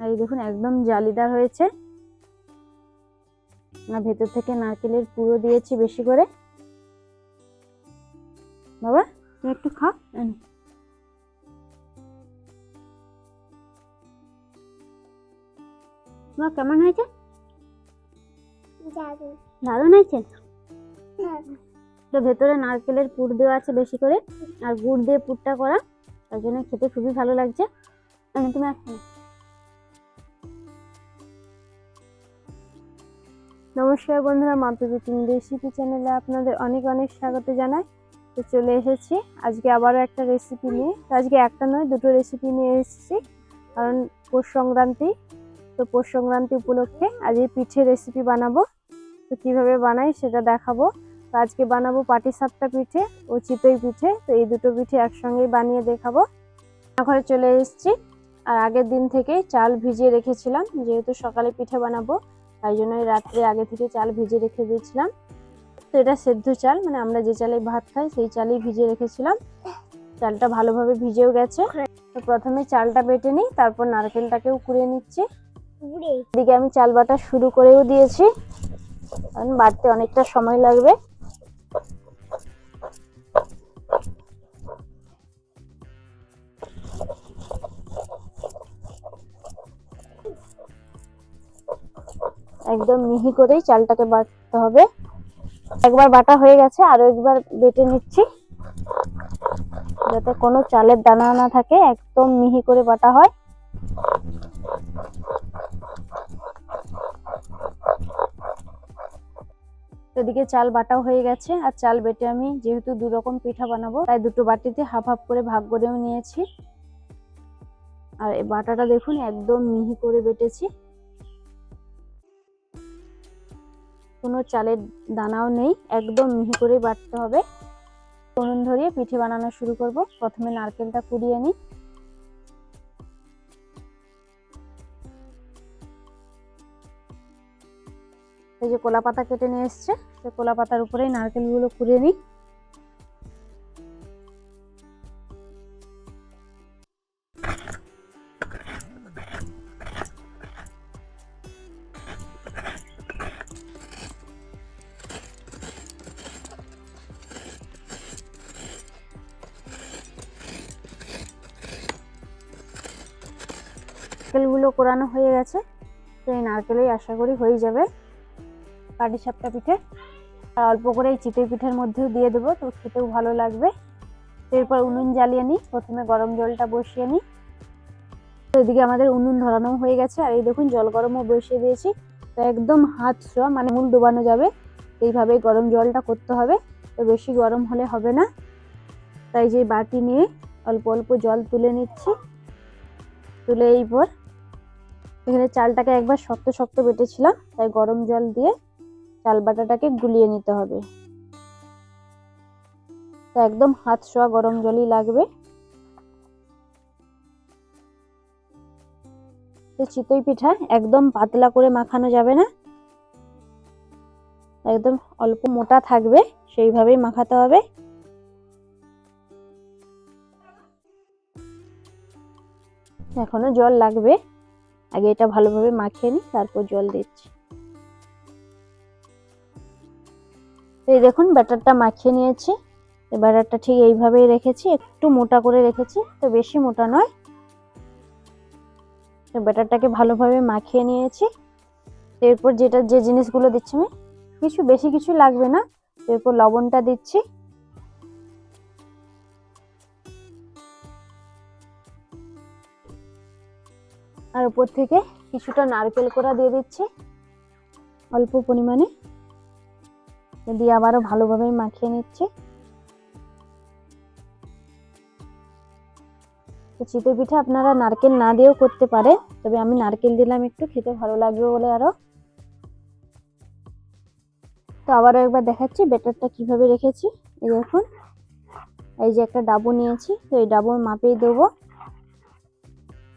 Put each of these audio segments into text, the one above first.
এই দেখুন একদম জালিদার হয়েছে। না ভেতর থেকে নারকেলের পুরো দিয়েছি বেশি করে। বাবা তুমি একটু খা। তোমার কেমন হয়েছে? দারুণ হয়েছে? হ্যাঁ। তো ভেতরে নারকেলের পুর দেওয়া আছে বেশি করে আর গুড় দিয়ে পুরটা করা তার জন্য খেতে খুবই ভালো লাগছে। তুমি এখন নমস্কার বন্ধুরা কুকিং রেসিপি চ্যানেলে আপনাদের অনেক অনেক স্বাগত জানাই। তো চলে এসেছি আজকে আবারও একটা রেসিপি নিয়ে। তো আজকে একটা নয়, দুটো রেসিপি নিয়ে এসেছি। কারণ পৌষ সংক্রান্তি, তো পৌষ সংক্রান্তি উপলক্ষে আজকে পিঠে রেসিপি বানাবো। তো কীভাবে বানাই সেটা দেখাবো। তো আজকে বানাবো পাটি সাতটা পিঠে ও চিতই পিঠে। তো এই দুটো পিঠে একসঙ্গেই বানিয়ে দেখাবো। ঘরে চলে এসেছি। আর আগের দিন থেকে চাল ভিজিয়ে রেখেছিলাম, যেহেতু সকালে পিঠে বানাবো। তাই জন্য রাত্রে আগে থেকে চাল ভিজে রেখে দিয়েছিলাম। তো এটা সেদ্ধ চাল মানে আমরা যে চালে ভাত খাই সেই চালই ভিজে রেখেছিলাম। চালটা ভালোভাবে ভিজেও গেছে। তো প্রথমে চালটা বেটে নিই তারপর নারকেলটাকেও কুড়িয়ে নিচ্ছি। এদিকে আমি চাল বাটা শুরু করেও দিয়েছি। কারণ বাটতে অনেকটা সময় লাগবে। একদম মিহি করেই চালটাকে বাটতে হবে। একবার বাটা হয়ে গেছে, আরও একবার বেটে নিচ্ছি। যাতে কোনো চালের দানা না থাকে, একদম মিহি করে বাটা হয়। এদিকে চাল বাটাও হয়ে গেছে, আর চাল বেটে আমি যেহেতু দু রকম পিঠা বানাবো, তাই দুটো বাটিতে হাফ হাফ করে ভাগ করেও নিয়েছি। আর বাটাটা দেখুন, একদম মিহি করে বেটেছি। কোনো চালের দানাও নেই, একদম মিহি করে বাটতে হবে। ফোড়ন ধরিয়ে পিঠে বানানো শুরু করব। প্রথমে নারকেলটা কুড়িয়ে নিই। এই যে কলা পাতা কেটে নিয়ে এসছে সেই কলা পাতার উপরেই নারকেলগুলো কুড়িয়ে নিই। নারকেলগুলো কোরানো হয়ে গেছে, তো এই নারকেলেই আশা করি হয়ে যাবে পাটি সাপটা পিঠে। আর অল্প করে এই চিতই পিঠের মধ্যেও দিয়ে দেবো, তো খেতেও ভালো লাগবে। এরপর উনুন জ্বালিয়ে নিই, প্রথমে গরম জলটা বসিয়ে নিই। তো এদিকে আমাদের উনুন ধরানো হয়ে গেছে, আর এই দেখুন জল গরমও বসিয়ে দিয়েছি। তো একদম হাত ছোঁয়া মানে মূল ডোবানো যাবে, এইভাবেই গরম জলটা করতে হবে। তো বেশি গরম হলে হবে না। তাই যে বাটি নিয়ে অল্প অল্প জল তুলে নিচ্ছি। তুলে এই পর এখানে চালটাকে একবার শক্ত শক্ত বেটেছিলাম, তাই গরম জল দিয়ে চাল বাটাটাকে গুলিয়ে নিতে হবে। একদম হাত ছোঁয়া গরম জলই লাগবে। চিতই পিঠা একদম পাতলা করে মাখানো যাবে না। একদম অল্প মোটা থাকবে, সেইভাবেই মাখাতে হবে। এখনও জল লাগবে। আগে এটা ভালোভাবে মাখিয়ে নিই, তারপর জল দিচ্ছি। তো এই দেখুন, ব্যাটারটা মাখিয়ে নিয়েছি। ব্যাটারটা ঠিক এইভাবেই রেখেছি, একটু মোটা করে রেখেছি, তো বেশি মোটা নয়। তো ব্যাটারটাকে ভালোভাবে মাখিয়ে নিয়েছি। এরপর যেটা, যে জিনিসগুলো দিচ্ছি আমি, কিছু, বেশি কিছু লাগবে না। এরপর লবণটা দিচ্ছি। আর উপর থেকে কিছুটা নারকেল কোড়া দিয়ে দিচ্ছি। অল্প পরিমাণে। দিয়ে আবারও ভালোভাবে মাখিয়ে নিচ্ছি। চিতই পিঠা আপনারা নারকেল না দিয়েও করতে পারে তবে আমি নারকেল দিলাম একটু, খেতে ভালো লাগবে বলে আরও তো আবারও একবার দেখাচ্ছি বেটারটা কীভাবে রেখেছি। এই দেখুন, এই যে একটা ডাবু নিয়েছি, তো এই ডাবুর মাপেই দেবো।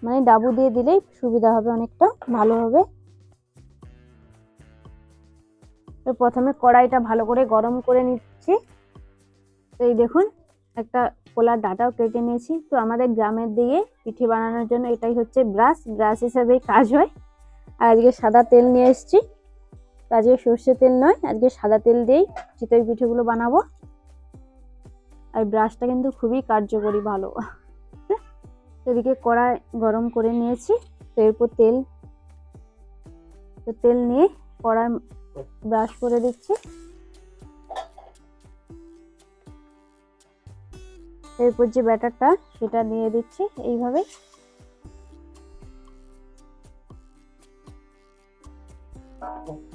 মানে ডাবু দিয়ে দিলেই সুবিধা হবে, অনেকটা ভালো হবে। তো প্রথমে কড়াইটা ভালো করে গরম করে নিচ্ছি। এই দেখুন, একটা কলার ডাটাও কেটে নিয়েছি। তো আমাদের গ্রামের দিকে পিঠে বানানোর জন্য এটাই হচ্ছে ব্রাশ। ব্রাশ হিসাবেই কাজ হয়। আর আজকে সাদা তেল নিয়ে এসেছি। আজকে সর্ষে তেল নয়, আজকে সাদা তেল দিয়েই চিতই পিঠেগুলো বানাবো। আর ব্রাশটা কিন্তু খুবই কার্যকরী ভালো। এদিকে কড়াই গরম করে নিয়েছি তো এরপর তেল। তো তেল নিয়ে কড়াই ব্রাশ করে দিচ্ছি। এরপর যে ব্যাটারটা, সেটা দিয়ে দিচ্ছি এইভাবে।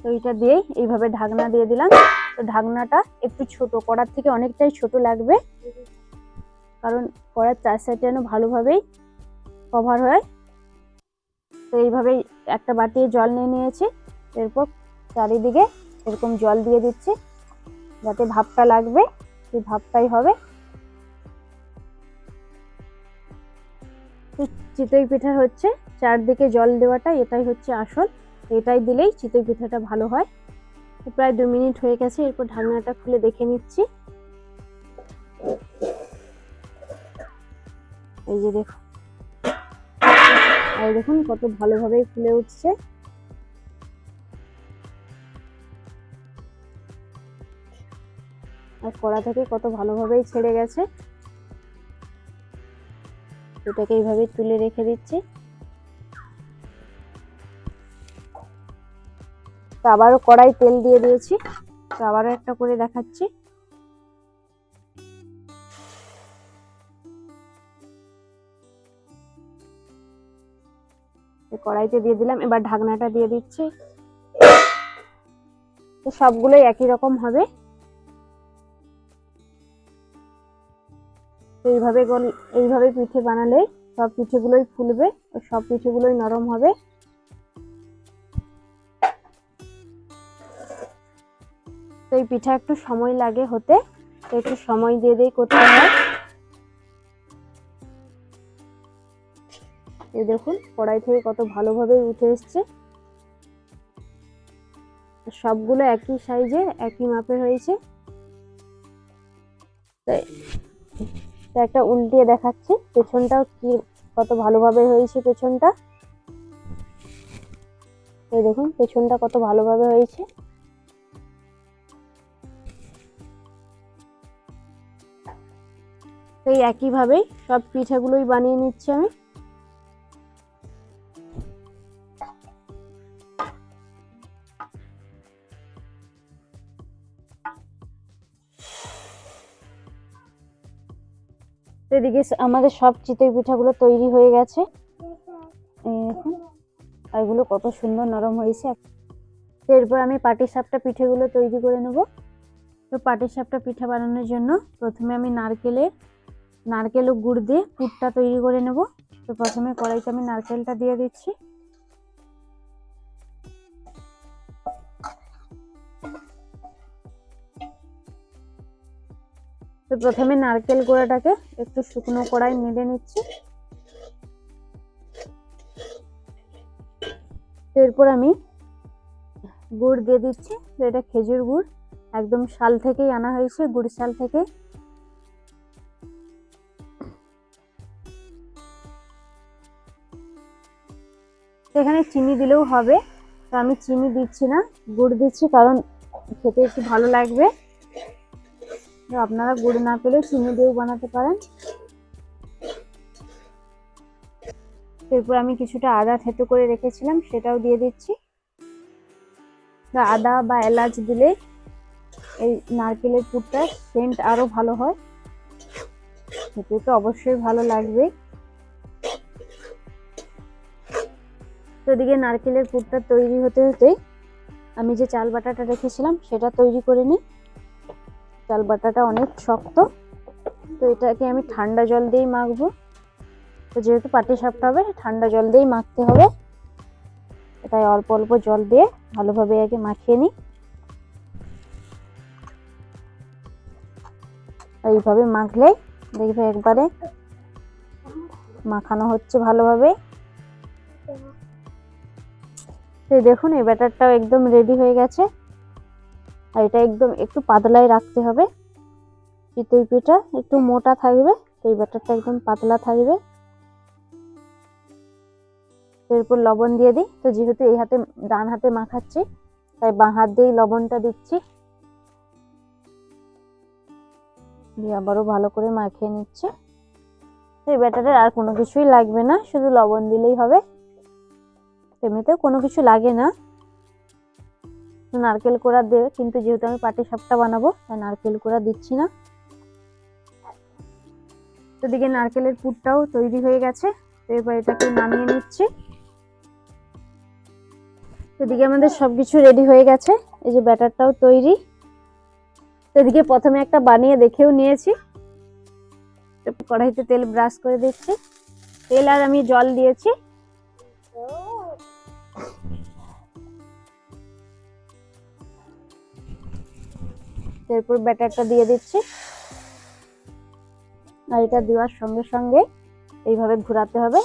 তো এইটা দিয়েই এইভাবে ঢাকনা দিয়ে দিলাম। তো ঢাকনাটা একটু ছোট, কড়ার থেকে অনেকটাই ছোট লাগবে। কারণ কড়ার চার সাইডে যেন ভালোভাবেই কভার হয়। তো এইভাবেই একটা বাটি জল নিয়ে নিয়েছি। এরপর চারিদিকে এরকম জল দিয়ে দিচ্ছি। যাতে ভাপটা লাগবে সেই ভাপটাই হবে। চিতই পিঠা হচ্ছে। চারদিকে জল দেওয়াটা এটাই হচ্ছে আসল। এটাই দিলেই চিতই পিঠাটা ভালো হয়। প্রায় দু মিনিট হয়ে গেছে। এরপর ঢাকনাটা খুলে দেখে নিচ্ছি। এই যে দেখুন। আর দেখুন কত ভালোভাবেই ফুলে উঠছে। আর কড়া থেকে কত ভালোভাবেই ছেড়ে গেছে। এটাকে এইভাবে তুলে রেখে দিচ্ছি। তো আবারও কড়াই তেল দিয়ে দিয়েছি। তো আবারও একটা করে দেখাচ্ছি। কড়াইতে দিয়ে দিলাম, এবার ঢাকনাটা দিয়ে দিচ্ছি। সবগুলোই একই রকম হবে। এইভাবে এইভাবে পিঠে বানালে সব পিঠেগুলোই ফুলবে সব পিঠেগুলোই নরম হবে। তো এই পিঠা একটু সময় লাগে হতে, একটু সময় দিয়ে দিয়ে করতে হয়। এই দেখুন, কড়াই থেকে কত ভালোভাবে উঠে এসছে। সবগুলো একই সাইজে একই মাপের হয়েছে। একটা উল্টিয়ে দেখাচ্ছি, পেছনটাও কি, কত ভালোভাবে হয়েছে পেছনটা। এই দেখুন, পেছনটা কত ভালোভাবে হয়েছে। তো এই একইভাবেই সব পিঠাগুলোই বানিয়ে নিচ্ছি আমি। এদিকে আমাদের সব চিতই পিঠাগুলো তৈরি হয়ে গেছে। দেখুন, এগুলো কত সুন্দর নরম হয়েছে। এরপর আমি পাটি সাপটা পিঠেগুলো তৈরি করে নেব। তো পাটি সাপটা পিঠা বানানোর জন্য প্রথমে আমি নারকেলের নারকেল ও গুড় দিয়ে পুরটা তৈরি করে নেব। তো প্রথমে কড়াইতে আমি নারকেলটা দিয়ে দিচ্ছি। তো প্রথমে নারকেল গোড়াটাকে একটু শুকনো কড়াই নেড়ে নিচ্ছি। এরপর আমি গুড় দিয়ে দিচ্ছি তো এটা খেজুর গুড়। একদম শাল থেকেই আনা হয়েছে, গুড় শাল থেকে। এখানে চিনি দিলেও হবে, তো আমি চিনি দিচ্ছি না, গুড় দিচ্ছি কারণ খেতে একটু ভালো লাগবে। আপনারা গুড় না পেলে চিনি দিয়েও বানাতে পারেন। এরপর আমি কিছুটা আদা থেতো করে রেখেছিলাম, সেটাও দিয়ে দিচ্ছি। আদা বা এলাচ দিলে এই নারকেলের পুরটা সেন্ট আরও ভালো হয়। খেতে তো অবশ্যই ভালো লাগবে। তো এদিকে নারকেলের পুরটা তৈরি হতে হতে আমি যে চাল বাটাটা রেখেছিলাম, সেটা তৈরি করে নিই। চাল বাটাটা অনেক শক্ত। তো এটাকে আমি ঠান্ডা জল দিয়েই মাখবো। তো যেহেতু পাটি সাপটা হবে, ঠান্ডা জল দিয়েই মাখতে হবে। তাই অল্প অল্প জল দিয়ে ভালোভাবে আগে মাখিয়ে নিই। এইভাবে মাখলেই দেখবে একবারে মাখানো হচ্ছে ভালোভাবে। তো দেখুন, এই ব্যাটারটাও একদম রেডি হয়ে গেছে। আর এটা একদম একটু পাতলাই রাখতে হবে। চিতই পিঠা একটু মোটা থাকবে তো এই ব্যাটারটা একদম পাতলা থাকবে। এরপর লবণ দিয়ে দিই। তো যেহেতু এই হাতে, ডান হাতে মাখাচ্ছি, তাই বাঁ হাত দিয়েই লবণটা দিচ্ছি। দিয়ে আবারও ভালো করে মাখিয়ে নিচ্ছে। এই ব্যাটারের আর কোনো কিছুই লাগবে না, শুধু লবণ দিলেই হবে। এমনিতেও কোনো কিছু লাগে না। নারকেল কোড়া দেবে, কিন্তু যেহেতু আমি পাটি সাপটা বানাবো, তাই নারকেল কোড়া দিচ্ছি না। তো দিকে নারকেলের পুরটাও তৈরি হয়ে গেছে, তো এবার এটাকে নামিয়ে নিচ্ছি। এদিকে আমাদের সবকিছু রেডি হয়ে গেছে, এই যে ব্যাটারটাও তৈরি। তো এদিকে প্রথমে একটা বানিয়ে দেখেও নিয়েছি। কড়াইতে তেল ব্রাশ করে দিচ্ছি। তেল আর আমি জল দিয়েছি। এরপর ব্যাটারটা দিয়ে দিচ্ছি। আর এটা দেওয়ার সঙ্গে সঙ্গে এইভাবে ঘোরাতে হবে।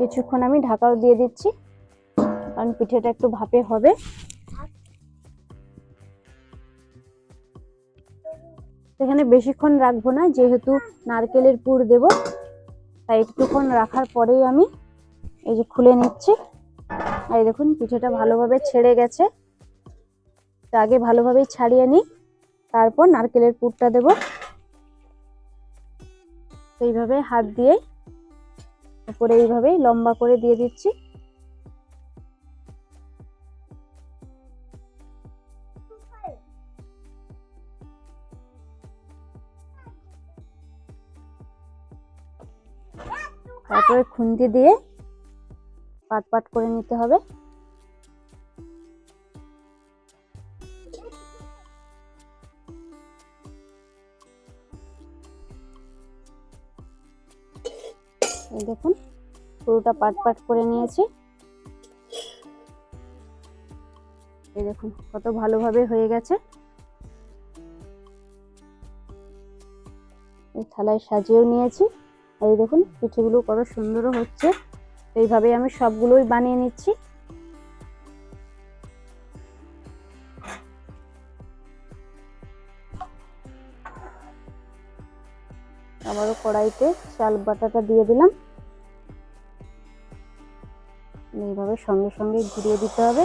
কিছুক্ষণ আমি ঢাকাও দিয়ে দিচ্ছি, কারণ পিঠেটা একটু ভাপে হবে। এখানে বেশিক্ষণ রাখব না, যেহেতু নারকেলের পুর দেব। তাই একটুক্ষণ রাখার পরেই আমি এই যে খুলে নিচ্ছি। আর এই দেখুন, পিঠেটা ভালোভাবে ছেড়ে গেছে। তো আগে ভালোভাবেই ছাড়িয়ে নিই, তারপর নারকেলের পুরটা দেব। এইভাবে হাত দিয়ে উপরে এইভাবেই লম্বা করে দিয়ে দিচ্ছি। তারপরে খুন্তি দিয়ে পাট পাট করে নিতে হবে। এই দেখুন, পুরোটা পাট পাট করে নিয়েছি। এই দেখুন, কত ভালোভাবে হয়ে গেছে। এই থালায় সাজিয়েও নিয়েছি। আর এই দেখুন, পিঠেগুলো কত সুন্দরও হচ্ছে। এইভাবে আমি সবগুলোই বানিয়ে নিচ্ছি। আবারও কড়াইতে চাল বাটাটা দিয়ে দিলাম। এইভাবে সঙ্গে সঙ্গে ঘুরিয়ে দিতে হবে।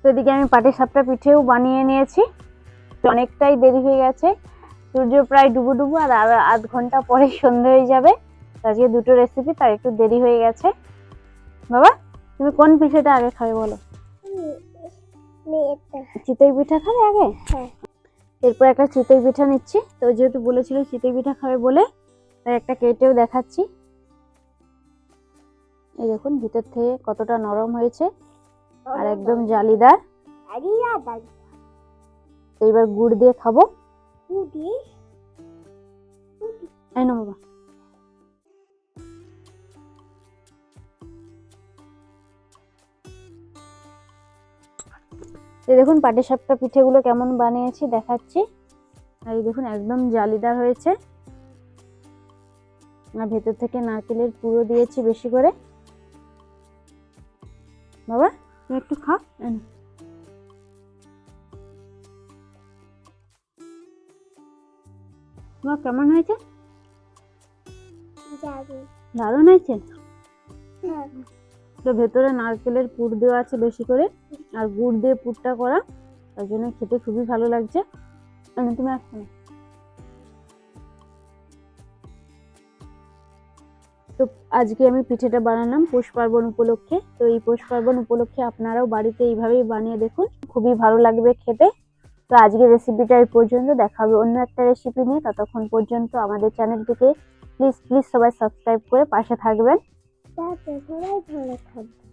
তো এদিকে আমি পাটি সাপটা পিঠেও বানিয়ে নিয়েছি। অনেকটাই দেরি হয়ে গেছে। সূর্য প্রায় ডুবো ডুবো আর আর আধ ঘণ্টা পরে সন্ধে হয়ে যাবে। আজকে দুটো রেসিপি তাই একটু দেরি হয়ে গেছে। বাবা, তুমি কোন পিঠেটা আগে খাবে বলো? চিতই পিঠা খাবে আগে? এরপর একটা চিতই পিঠা নিচ্ছি। তো যেহেতু বলেছিল চিতই পিঠা খাবে বলে, তাই একটা কেটেও দেখাচ্ছি। এই দেখুন, ভিতর থেকে কতটা নরম হয়েছে। আর একদম জালিদার। তো গুড় দিয়ে খাব। নাও বাবা। এই দেখুন পাটিসাপটা পিঠেগুলো কেমন বানিয়েছি দেখাচ্ছি। আর এই দেখুন, একদম জালিদার হয়েছে। আর ভেতর থেকে নারকেলের পুরো দিয়েছি বেশি করে। বাবা। তুমি একটু নাও। তোমার কেমন হয়েছে? দারুণ। হয়েছে? হ্যাঁ। তো ভেতরে নারকেলের পুর দেওয়া আছে বেশি করে আর গুড় দিয়ে পুরটা করা তার জন্য খেতে খুবই ভালো লাগছে। তুমি আসো না। আজকে আমি পিঠেটা বানালাম পৌষ পার্বণ উপলক্ষে। তো এই পৌষ পার্বণ উপলক্ষে আপনারাও বাড়িতে এইভাবেই বানিয়ে দেখুন। খুবই ভালো লাগবে খেতে। তো আজকের রেসিপিটা এই পর্যন্ত। দেখা হবে অন্য একটা রেসিপি নিয়ে। ততক্ষণ পর্যন্ত আমাদের চ্যানেলটিকে প্লিজ প্লিজ সবাই সাবস্ক্রাইব করে পাশে থাকবেন। ভালো থাকবে।